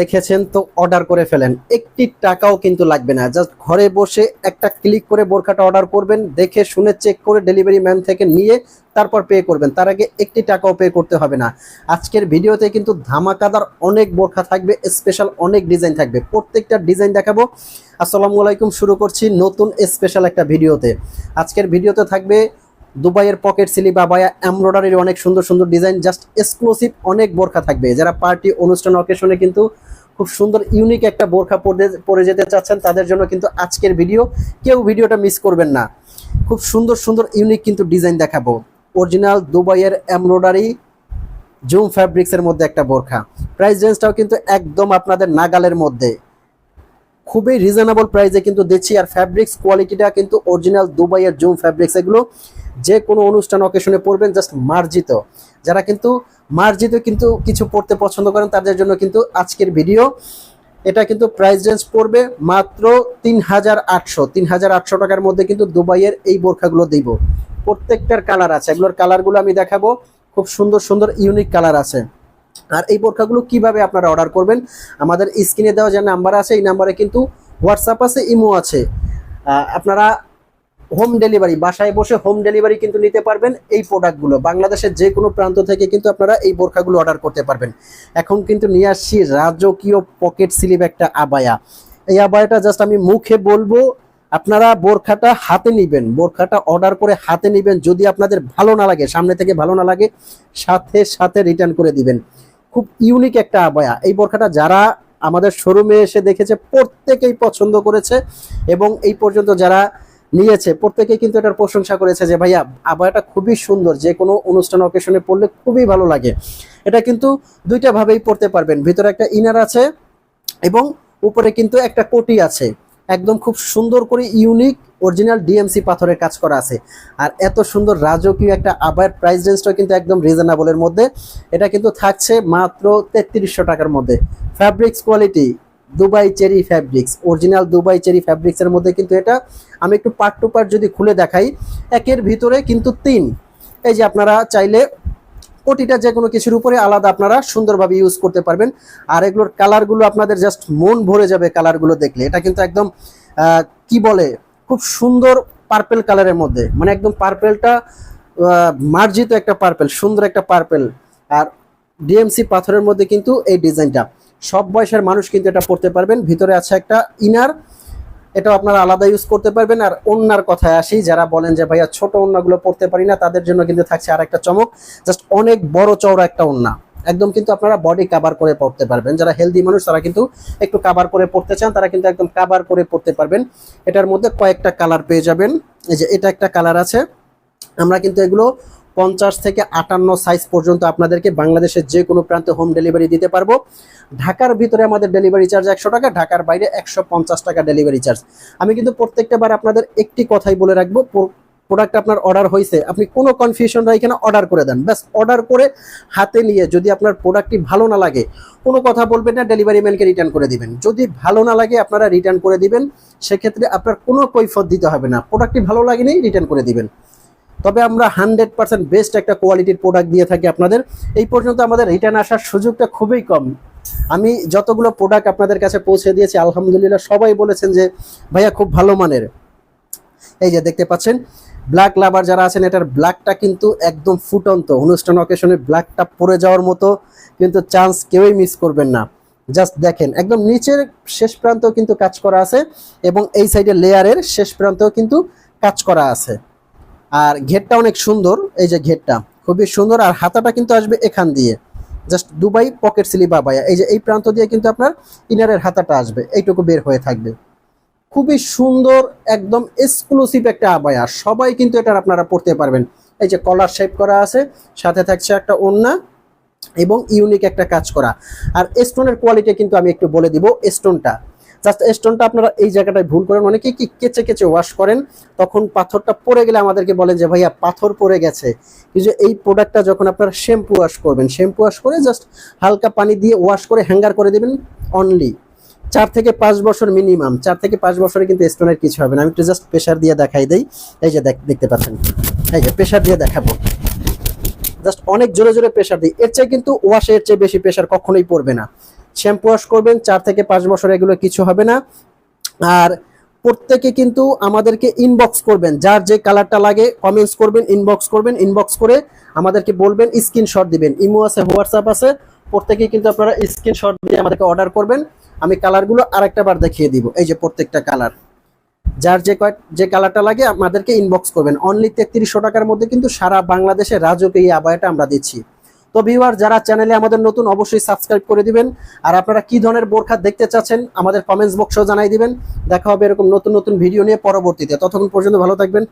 দেখেছেন তো অর্ডার করে ফেলেন। একটি টাকাও কিন্তু লাগবে না। জাস্ট ঘরে বসে একটা ক্লিক করে বোরখাটা অর্ডার করবেন, দেখে শুনে চেক করে ডেলিভারি ম্যান থেকে নিয়ে তারপর পে করবেন। তার আগে একটি টাকাও পে করতে হবে না। আজকের ভিডিওতে কিন্তু ধামাকাদার অনেক বোরখা থাকবে স্পেশাল অনেক ডিজাইন থাকবে। প্রত্যেকটা ডিজাইন দেখাবো। আসসালামু আলাইকুম, শুরু করছি নতুন স্পেশাল একটা ভিডিওতে। আজকের ভিডিওতে থাকবে দুবাইয়ের পকেট সিলি বা বায়া এমব্রয়ডারির অনেক সুন্দর সুন্দর ডিজাইন জাস্ট এক্সক্লুসিভ অনেক বোরখা থাকবে। যারা পার্টি, অনুষ্ঠান অকেশনে কিন্তু খুব সুন্দর ইউনিক একটা বোরখা পরে পরে যেতে চাচ্ছেন, তাদের জন্য কিন্তু আজকের ভিডিও কেউ ভিডিওটা মিস করবেন না। খুব সুন্দর সুন্দর ইউনিক কিন্তু ডিজাইন দেখাবো। অরিজিনাল দুবাইয়ের এমব্রয়ডারি জুম ফ্যাব্রিক্সের মধ্যে একটা বোরখা। প্রাইস রেঞ্জটাও কিন্তু একদম আপনাদের নাগালের মধ্যে। খুবই রিজনেবল প্রাইসে কিন্তু দিচ্ছি। আর ফ্যাব্রিক্স কোয়ালিটিটা কিন্তু অরিজিনাল দুবাইয়ের জুম ফ্যাব্রিক্স এগুলো যে কোনো অনুষ্ঠান অকেশনে পরবেন জাস্ট মার্জিত। যারা কিন্তু মার্জিত কিন্তু কিছু পড়তে পছন্দ করেন, তাদের জন্য কিন্তু আজকের ভিডিও এটা কিন্তু প্রাইস রেঞ্জ পড়বে মাত্র তিন হাজার আটশো। তিন হাজার আটশো টাকার মধ্যে কিন্তু দুবাইয়ের এই বোরখাগুলো দিব। প্রত্যেকটার কালার আছে। এগুলোর কালারগুলো আমি দেখাবো। খুব সুন্দর সুন্দর ইউনিক কালার আছে। আর এই বোরখাগুলো কীভাবে আপনারা অর্ডার করবেন, আমাদের স্ক্রিনে দেওয়া যে নাম্বার আছে, এই নাম্বারে কিন্তু হোয়াটসঅ্যাপ আছে ইমো আছে। আপনারা হোম ডেলিভারি বাসায় বসে হোম ডেলিভারি কিন্তু নিতে পারবেন এই প্রোডাক্টগুলো বাংলাদেশের যে কোনো প্রান্ত থেকে কিন্তু আপনারা এই বোরখাগুলো অর্ডার করতে পারবেন। এখন কিন্তু নিয়ে আসছি রাজকীয় পকেট স্লিপ একটা আবায়া। এই আবায়াটা জাস্ট আমি মুখে বলব আপনারা বোরখাটা হাতে নিবেন, বোরখাটা অর্ডার করে হাতে নিবেন, যদি আপনাদের ভালো না লাগে, সামনে থেকে ভালো না লাগে, সাথে সাথে রিটার্ন করে দিবেন। খুব ইউনিক একটা আবায়া এই বোরখাটা যারা আমাদের শোরুমে এসে দেখেছে, প্রত্যেকেই পছন্দ করেছে এবং এই পর্যন্ত যারা নিয়েছে, প্রত্যেকেই কিন্তু এটার প্রশংসা করেছে যে, ভাইয়া আবায়াটা খুবই সুন্দর, যে কোনো অনুষ্ঠান অকেশনে পড়লে খুবই ভালো লাগে। এটা কিন্তু দুইটা ভাবেই পড়তে পারবেন। ভিতরে একটা ইনার আছে এবং উপরে কিন্তু একটা কোটি আছে। একদম খুব সুন্দর করে ইউনিক অরিজিনাল ডিএমসি পাথরের কাজ করা আছে। আর এত সুন্দর রাজকীয় একটা আবার প্রাইস রেঞ্জটা কিন্তু একদম রিজনেবলের মধ্যে। এটা কিন্তু থাকছে মাত্র তেত্রিশশো টাকার মধ্যে। Fabrics quality Dubai cherry fabrics original Dubai cherry ফ্যাব্রিক্সের মধ্যে কিন্তু এটা। আমি একটু পার্ট টু পার্ট যদি খুলে দেখাই, একের ভিতরে কিন্তু তিন। এই যে আপনারা চাইলে কোটিটা যে কোনো কিছুর উপরে আলাদা আপনারা সুন্দরভাবে ইউজ করতে পারবেন। আর এগুলোর কালারগুলো আপনাদের জাস্ট মন ভরে যাবে কালারগুলো দেখলে। এটা কিন্তু একদম কি বলে, খুব সুন্দর পার্পেল কালারের মধ্যে। মানে একদম পার্পেলটা মার্জিত একটা পার্পেল সুন্দর একটা পার্পেল আর ডিএমসি পাথরের মধ্যে কিন্তু এই ডিজাইনটা সব বয়সের মানুষ কিন্তু এটা পড়তে পারবেন। ভিতরে আছে একটা ইনার এটাও আপনারা আলাদা ইউজ করতে পারবেন। আর অন্যার কথায় আসি, যারা বলেন যে, ভাইয়া, ছোট ওন্নাগুলো পড়তে পারি না, তাদের জন্য কিন্তু থাকছে আর একটা চমক। জাস্ট অনেক বড় চওড়া একটা ওন্না একদম কিন্তু আপনারা বডি কাভার করে পড়তে পারবেন। যারা হেলদি মানুষ, তারা কিন্তু একটু কাভার করে পড়তে চান, তারা কিন্তু একদম কাভার করে পড়তে পারবেন। এটার মধ্যে কয়েকটা কালার পেয়ে যাবেন। এই যে, এটা একটা কালার আছে। আমরা কিন্তু এগুলো পঞ্চাশ থেকে আটান্ন সাইজ পর্যন্ত আপনাদেরকে বাংলাদেশের যে কোনো প্রান্তে হোম ডেলিভারি দিতে পারব। ঢাকার ভিতরে আমাদের ডেলিভারি চার্জ একশো টাকা, ঢাকার বাইরে একশো পঞ্চাশ টাকা ডেলিভারি চার্জ আমি কিন্তু প্রত্যেকটা বার আপনাদের একটি কথাই বলে রাখব প্রোডাক্ট আপনার অর্ডার হয়েছে আপনি কোনো কনফিউশন এখানে অর্ডার করে দেন। ব্যাস অর্ডার করে হাতে নিয়ে যদি আপনার প্রোডাক্টটি ভালো না লাগে, কোনো কথা বলবেন না ডেলিভারি ম্যানকে রিটার্ন করে দিবেন। যদি ভালো না লাগে, আপনারা রিটার্ন করে দিবেন, সেক্ষেত্রে আপনার কোনো কৈফত দিতে হবে না। প্রোডাক্টটি ভালো লাগেনি রিটার্ন করে দিবেন। তবে আমরা হান্ড্রেড পার্সেন্ট বেস্ট একটা কোয়ালিটির প্রোডাক্ট দিয়ে থাকি আপনাদের। এই পর্যন্ত আমাদের রিটার্ন আসার সুযোগটা খুবই কম। আমি যতগুলো প্রোডাক্ট আপনাদের কাছে পৌঁছে দিয়েছি, আলহামদুলিল্লাহ সবাই বলেছেন যে, ভাইয়া, খুব ভালো মানের। এই যে দেখতে পাচ্ছেন ব্ল্যাক লাভার যারা আছেন, এটার ব্ল্যাকটা কিন্তু একদম ফুটন্ত। অনুষ্ঠান অকেশনে ব্ল্যাকটা পরে যাওয়ার মতো কিন্তু চান্স কেউই মিস করবেন না। জাস্ট দেখেন, একদম নিচের শেষ প্রান্তেও কিন্তু কাজ করা আছে এবং এই সাইডে লেয়ারের শেষ প্রান্তেও কিন্তু কাজ করা আছে। আর ঘেরটা অনেক সুন্দর, এই যে ঘেরটা। খুবই সুন্দর, আর হাতাটা কিন্তু আসবে এখান দিয়ে। জাস্ট দুবাই পকেট সিলি বাবায়া এই যে এই প্রান্ত দিয়ে কিন্তু আপনার ইনারের হাতাটা আসবে, এইটুকু বের হয়ে থাকবে। খুবই সুন্দর, একদম এক্সক্লুসিভ একটা আবায়া। সবাই কিন্তু এটা আপনারা পড়তে পারবেন। এই যে কলার শেপ করা আছে, সাথে থাকছে একটা ওন্না এবং ইউনিক একটা কাজ করা। আর স্টোনের কোয়ালিটি কিন্তু আমি একটু বলে দিব স্টোনটা জাস্ট স্টোনটা আপনারা এই জায়গাটায় ভুল করেন। অনেকেই কি কেচে কেচে ওয়াশ করেন, তখন পাথরটা পড়ে গেলে আমাদেরকে বলেন যে, ভাইয়া, পাথর পড়ে গেছে। কিন্তু এই প্রোডাক্টটা যখন আপনারা শ্যাম্পু ওয়াশ করবেন শ্যাম্পু ওয়াশ করে জাস্ট হালকা পানি দিয়ে ওয়াশ করে হ্যাঙ্গার করে দেবেন অনলি চার থেকে পাঁচ বছর মিনিমাম চার থেকে পাঁচ বছরে কিন্তু স্টোনের কিছু হবে না। আমি একটু জাস্ট প্রেশার দিয়ে দেখাই দেই। এই যে দেখ- দেখতে পাচ্ছেন? এই যে প্রেশার দিয়ে দেখাবো। জাস্ট অনেক জোরে জোরে প্রেশার দিই। এর চেয়ে কিন্তু ওয়াশে এর চেয়ে বেশি প্রেশার কখনোই পড়বে না। শ্যাম্পু ওয়াশ করবেন, চার থেকে পাঁচ বছর এগুলো কিছু হবে না। আর প্রত্যেকে কিন্তু আমাদেরকে ইনবক্স করবেন, যার যে কালারটা লাগে কমেন্টস করবেন ইনবক্স করবেন ইনবক্স করে আমাদেরকে বলবেন স্ক্রিনশট দিবেন। ইমো আছে, হোয়াটসঅ্যাপ আছে প্রত্যেকেই কিন্তু আপনারা স্ক্রিনশট দিয়ে আমাদেরকে অর্ডার করবেন। আমি কালারগুলো আরেকটা বার দেখিয়ে দিব, এই যে প্রত্যেকটা কালার যার যে কয় যে কালারটা লাগে, আমাদেরকে ইনবক্স করবেন। অনলি তেত্রিশশো টাকার মধ্যে কিন্তু সারা বাংলাদেশে রাজুকে এই আবায়াটা আমরা দিচ্ছি। তো ভিউয়ার যারা চ্যানেলে আমাদের নতুন, অবশ্যই সাবস্ক্রাইব করে দিবেন। আর আপনারা কি ধরনের বোরখা দেখতে চাচ্ছেন, আমাদের কমেন্টস বক্সেও জানাই দিবেন। দেখা হবে এরকম নতুন নতুন ভিডিও নিয়ে পরবর্তীতে। ততক্ষণ পর্যন্ত ভালো থাকবেন।